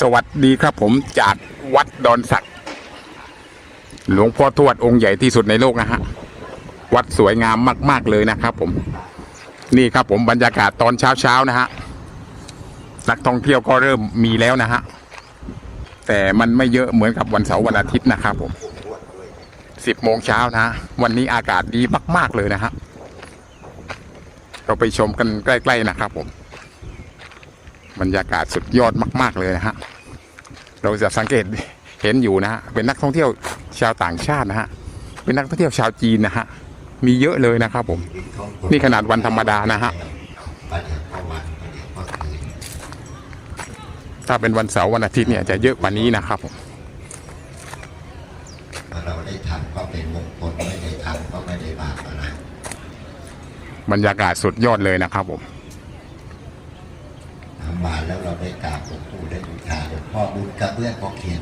สวัสดีครับผมจากวัดดอนสักหลวงพ่อทวดองค์ใหญ่ที่สุดในโลกนะฮะ วัดสวยงามมาก ๆ เลยนะครับผม นี่ครับผมบรรยากาศตอนเช้า ๆ นะฮะ นักท่องเที่ยวก็เริ่มมีแล้วนะฮะ แต่มันไม่เยอะเหมือนกับวันเสาร์วันอาทิตย์นะครับผมสิบโมงเช้านะฮะวันนี้อากาศดีมาก ๆ เลยนะฮะ เราไปชมกันใกล้ ๆ นะครับผม บรรยากาศสุดยอดมาก ๆ เลยนะฮะ เราจะสังเกตเห็นอยู่นะฮะ เป็นนักท่องเที่ยวชาวต่างชาตินะฮะ เป็นนักท่องเที่ยวชาวจีนนะฮะ มีเยอะเลยนะครับผม นี่ขนาดวันธรรมดานะฮะประเดี๋ยวก็วันประเดี๋ยวก็คืนถ้าเป็นวันเสาร์วันอาทิตย์เนี่ยจะเยอะกว่านี้นะครับผมถ้าเราได้ทำก็เป็นมงคลไม่ได้ทำก็ไม่ได้บาปอะไรบรรยากาศสุดยอดเลยนะครับผมทำ มาแล้วเราได้กราบหลวงปู่ได้บูชาหลวงพ่อบุญกระเบื้องก็เขียน